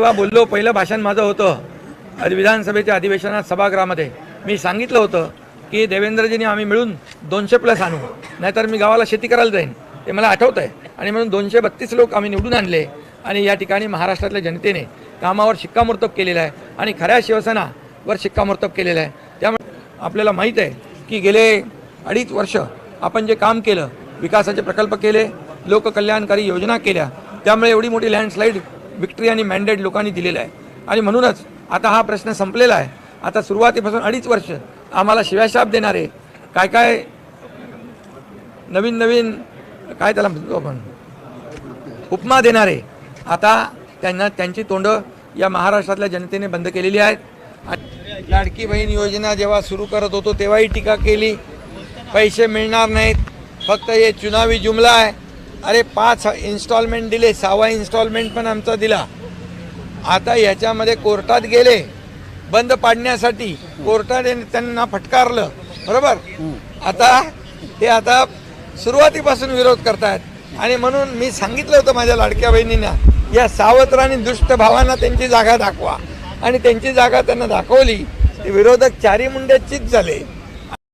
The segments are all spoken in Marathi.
जेव्हा बोललो पहिलं भाषण माझं होतं. विधानसभेच्या अधिवेशनात सभागृहामध्ये. मी सांगितलं होतं की देवेंद्रजींनी आम्ही मिळून दोनशे प्लस आणू. नाहीतर मी गावाला शेती करायला जाईन. ते मला आठवत आहे आणि म्हणून दोनशे बत्तीस लोक आम्ही निवडून आणले. आणि या ठिकाणी महाराष्ट्रातल्या जनतेने कामावर शिक्कामोर्तब केलेलं आहे. आणि खऱ्या शिवसेनावर शिक्कामोर्तब केलेलं आहे. त्यामुळे आपल्याला माहीत आहे की गेले अडीच वर्ष आपण जे काम केलं विकासाचे प्रकल्प केले लोककल्याणकारी योजना केल्या त्यामुळे एवढी मोठी लँडस्लाईड विक्ट्री आणि मॅन्डेट लोकांनी दिलेलं आहे. आणि म्हणूनच आता हा प्रश्न संपलेला आहे. आता सुरुवातीपासून अडीच वर्ष आम्हाला शिव्याशाप देणारे काय काय नवीन नवीन काय त्याला म्हणतो आपण? उपमा देणारे. आता त्यांना त्यांची तोंडं या महाराष्ट्रातल्या जनतेने बंद केलेली आहेत. लाडकी बहीण योजना जेव्हा सुरू करत होतो तेव्हाही टीका केली. पैसे मिळणार नाहीत. फक्त हे चुनावी जुमला आहे. अरे पाच इन्स्टॉलमेंट दिले सहावा इन्स्टॉलमेंट पण आमचा दिला. आता याच्यामध्ये कोर्टात गेले बंद पाडण्यासाठी कोर्टाने त्यांना फटकारलं बरोबर? आता ते आता सुरुवातीपासून विरोध करतायत. आणि म्हणून मी सांगितलं होतं माझ्या लाडक्या बहिणींना या सावत्र आणि दुष्ट भावांना त्यांची जागा दाखवा. आणि त्यांची जागा त्यांना दाखवली. ते विरोधक चारी मुंड्याचीच झाले.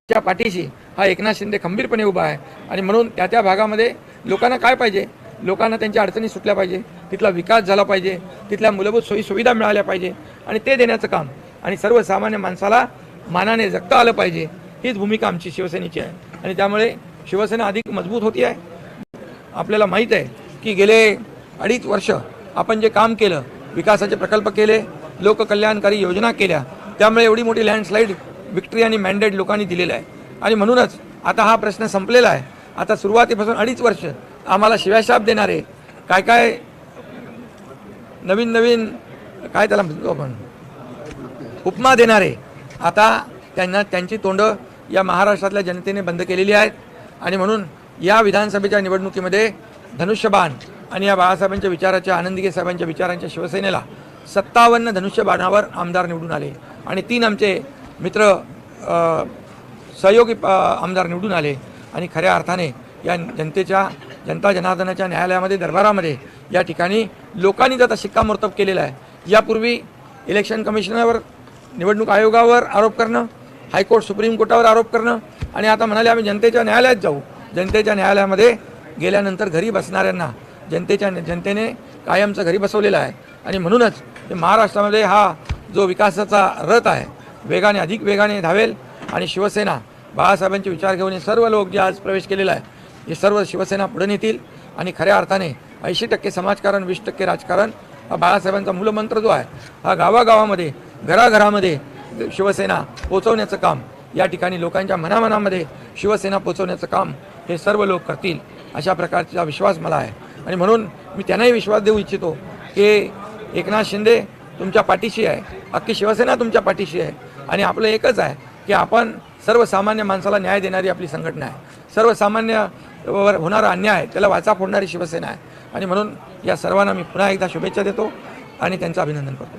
च्या पाठीशी हा एकनाथ शिंदे खंबीरपणे उभा आहे. आणि म्हणून त्या त्या भागामध्ये लोकांना काय पाहिजे? लोकांना त्यांच्या अडचणी सुटल्या पाहिजे. तिथला विकास झाला पाहिजे. तिथल्या मूलभूत सोयी सुविधा मिळाल्या पाहिजे. आणि ते देण्याचं काम. आणि सर्वसामान्य माणसाला मानाने जगता आलं पाहिजे. हीच भूमिका आमची शिवसेनेची आहे. आणि त्यामुळे शिवसेना अधिक मजबूत होती आहे. आपल्याला माहीत आहे की गेले अडीच वर्ष आपण जे काम केलं विकासाचे प्रकल्प केले लोककल्याणकारी योजना केल्या त्यामुळे एवढी मोठी लँडस्लाईड विक्ट्री आणि मॅन्डेट लोकांनी दिलेलं आहे. आणि म्हणूनच आता हा प्रश्न संपलेला आहे. आता सुरुवातीपासून अडीच वर्ष आम्हाला शिव्याशाप देणारे. काय काय? नवीन नवीन काय त्याला म्हणतो आपण? उपमा देणारे. आता त्यांना त्यांची तोंडं या महाराष्ट्रातल्या जनतेने बंद केलेली आहेत. आणि म्हणून या विधानसभेच्या निवडणुकीमध्ये धनुष्यबाण आणि या बाळासाहेबांच्या विचाराच्या आनंदीगे साहेबांच्या विचारांच्या शिवसेनेला सत्तावन्न धनुष्यबाणावर आमदार निवडून आले. आणि तीन आमचे मित्र सहयोगी आमदार निवडून आले. आणि खऱ्या अर्थाने या जनतेच्या जनता जनार्दनाच्या न्यायालयामध्ये दरबारामध्ये या ठिकाणी लोकांनी जर शिक्कामोर्तब केलेला आहे यापूर्वी इलेक्शन कमिशनरवर निवडणूक आयोगावर आरोप करणं हायकोर्ट सुप्रीम कोर्टावर आरोप करणं आणि आता म्हणाले आम्ही जनतेच्या न्यायालयात जाऊ. जनतेच्या न्यायालयामध्ये गेल्यानंतर घरी बसणाऱ्यांना जनतेच्या जनतेने कायमचं घरी बसवलेलं आहे. आणि म्हणूनच महाराष्ट्रामध्ये हा जो विकासाचा रथ आहे वेगाने अधिक वेगाने धावेल आणि शिवसेना बाळासाहेबांचे विचार घेऊन हे सर्व लोक जे आज प्रवेश केलेला आहे हे सर्व शिवसेना पुढे नेतील आणि खऱ्या अर्थाने ऐंशी टक्के समाजकारण वीस टक्के राजकारण हा बाळासाहेबांचा मूलमंत्र जो आहे हा गावागावामध्ये घराघरामध्ये शिवसेना पोचवण्याचं काम या ठिकाणी लोकांच्या मनामनामध्ये शिवसेना पोचवण्याचं काम हे सर्व लोक करतील अशा प्रकारचा विश्वास मला आहे. आणि म्हणून मी त्यांनाही विश्वास देऊ इच्छितो की एकनाथ शिंदे तुमच्या पाठीशी आहे अख्खी शिवसेना तुमच्या पाठीशी आहे आणि आपलं एकच आहे की आपण सर्वसामान्य माणसाला न्याय देणारी आपली संघटना आहे. सर्वसामान्य वर होणारा अन्याय त्याला वाचा फोडणारी शिवसेना आहे. आणि म्हणून या सर्वांना मी पुन्हा एकदा शुभेच्छा देतो आणि त्यांचं अभिनंदन करतो.